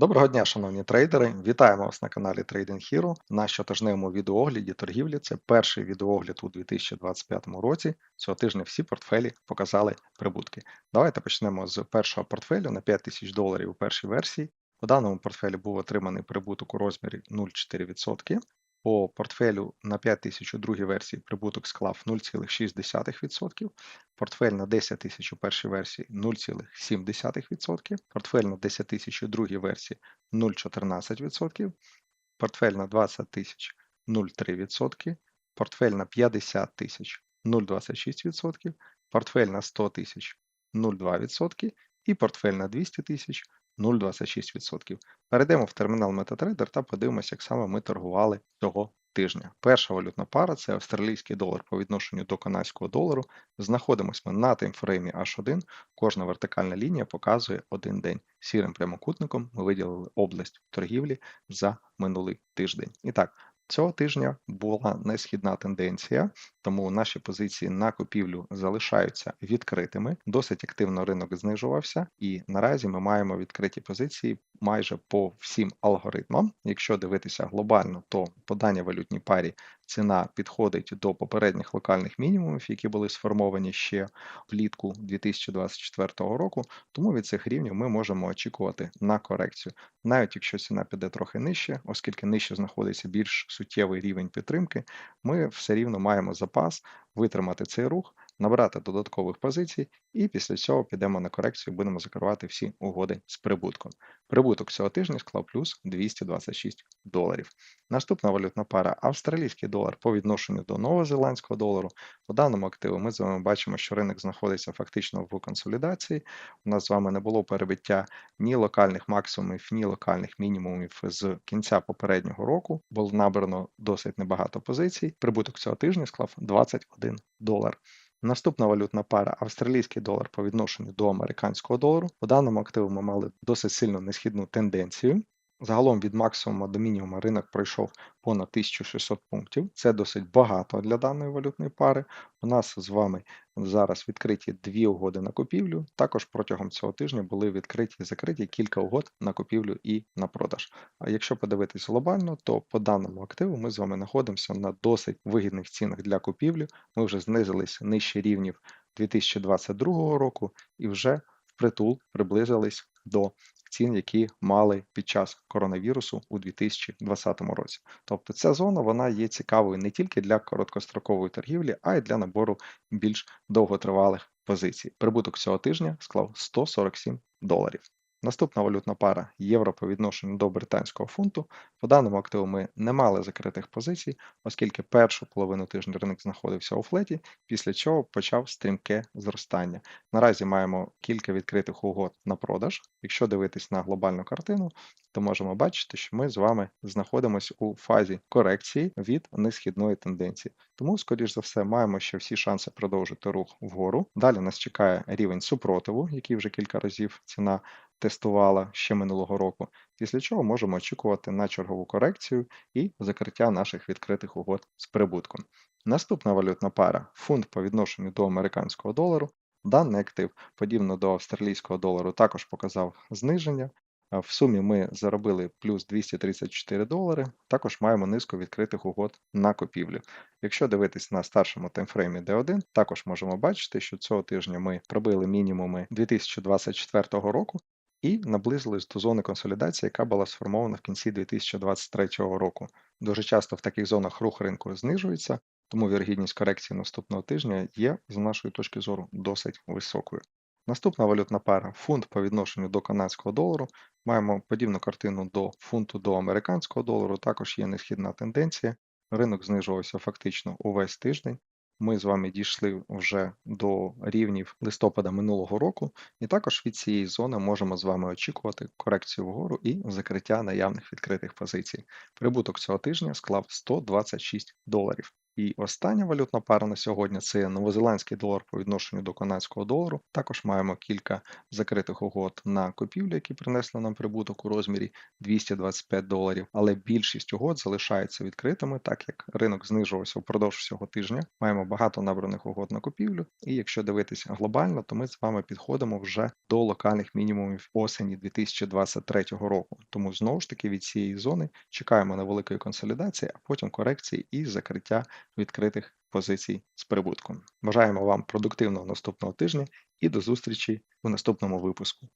Доброго дня, шановні трейдери! Вітаємо вас на каналі Trading Hero. На щотижневому відеоогляді торгівлі це перший відеоогляд у 2025 році. Цього тижня всі портфелі показали прибутки. Давайте почнемо з першого портфелю на 5 тисяч доларів у першій версії. У даному портфелі був отриманий прибуток у розмірі 0,4%. По портфелю на 5 тисяч у другій версії прибуток склав 0,6%, портфель на 10 тисяч у першій версії 0,7%, портфель на 10 тисяч у другій версії 0,14%, портфель на 20 тисяч 0,3%, портфель на 50 тисяч 0,26%, портфель на 100 тисяч 0,2% і портфель на 200 тисяч 0,26%. Перейдемо в термінал MetaTrader та подивимося, як саме ми торгували цього тижня. Перша валютна пара це австралійський долар по відношенню до канадського долару. Знаходимося ми на таймфреймі H1. Кожна вертикальна лінія показує один день. Сірим прямокутником ми виділили область торгівлі за минулий тиждень. І так, Цього тижня була несхідна тенденція, тому наші позиції на купівлю залишаються відкритими. Досить активно ринок знижувався, і наразі ми маємо відкриті позиції майже по всім алгоритмам. Якщо дивитися глобально, то по даній валютній парі ціна підходить до попередніх локальних мінімумів, які були сформовані ще влітку 2024 року. Тому від цих рівнів ми можемо очікувати на корекцію, навіть якщо ціна піде трохи нижче, оскільки нижче знаходиться більш суттєвий рівень підтримки, ми все рівно маємо запас витримати цей рух, набрати додаткових позицій, і після цього підемо на корекцію, будемо закривати всі угоди з прибутком. Прибуток цього тижня склав плюс 226 доларів. Наступна валютна пара австралійський долар по відношенню до новозеландського долару. По даному активу ми з вами бачимо, що ринок знаходиться фактично в консолідації. У нас з вами не було перебиття ні локальних максимумів, ні локальних мінімумів з кінця попереднього року. Було набрано досить небагато позицій. Прибуток цього тижня склав 21 долар. Наступна валютна пара австралійський долар по відношенню до американського долару. У даному активу ми мали досить сильно несхідну тенденцію. Загалом від максимуму до мінімуму ринок пройшов понад 1600 пунктів. Це досить багато для даної валютної пари. У нас з вами зараз відкриті дві угоди на купівлю. Також протягом цього тижня були відкриті і закриті кілька угод на купівлю і на продаж. А якщо подивитись глобально, то по даному активу ми з вами знаходимося на досить вигідних цінах для купівлі. Ми вже знизились нижче рівнів 2022 року і вже впритул приблизились до цін, які мали під час коронавірусу у 2020 році. Тобто ця зона вона є цікавою не тільки для короткострокової торгівлі, а й для набору більш довготривалих позицій. Прибуток цього тижня склав 147 доларів. Наступна валютна пара євро по відношенню до британського фунту. По даному активу ми не мали закритих позицій, оскільки першу половину тижня ринок знаходився у флеті, після чого почав стрімке зростання. Наразі маємо кілька відкритих угод на продаж. Якщо дивитись на глобальну картину, то можемо бачити, що ми з вами знаходимося у фазі корекції від несхідної тенденції. Тому, скоріш за все, маємо ще всі шанси продовжити рух вгору. Далі нас чекає рівень супротиву, який вже кілька разів ціна тестувала ще минулого року, після чого можемо очікувати на чергову корекцію і закриття наших відкритих угод з прибутком. Наступна валютна пара фунт по відношенню до американського долару. Даний актив, подібно до австралійського долару, також показав зниження. В сумі ми заробили плюс 234 долари, також маємо низку відкритих угод на купівлю. Якщо дивитись на старшому таймфреймі D1, також можемо бачити, що цього тижня ми пробили мінімуми 2024 року і наблизились до зони консолідації, яка була сформована в кінці 2023 року. Дуже часто в таких зонах рух ринку знижується, тому вірогідність корекції наступного тижня є, з нашої точки зору, досить високою. Наступна валютна пара фунт по відношенню до канадського долару. Маємо подібну картину до фунту до американського долару, також є несхідна тенденція. Ринок знижувався фактично увесь тиждень. Ми з вами дійшли вже до рівнів листопада минулого року, і також від цієї зони можемо з вами очікувати корекцію вгору і закриття наявних відкритих позицій. Прибуток цього тижня склав 126 доларів. І остання валютна пара на сьогодні це новозеландський долар по відношенню до канадського долару. Також маємо кілька закритих угод на купівлю, які принесли нам прибуток у розмірі 225 доларів. Але більшість угод залишаються відкритими, так як ринок знижувався впродовж всього тижня. Маємо багато набраних угод на купівлю. І якщо дивитися глобально, то ми з вами підходимо вже до локальних мінімумів осені 2023 року. Тому знову ж таки від цієї зони чекаємо на великої консолідації, а потім корекції і закриття відкритих позицій з прибутком. Бажаємо вам продуктивного наступного тижня і до зустрічі у наступному випуску.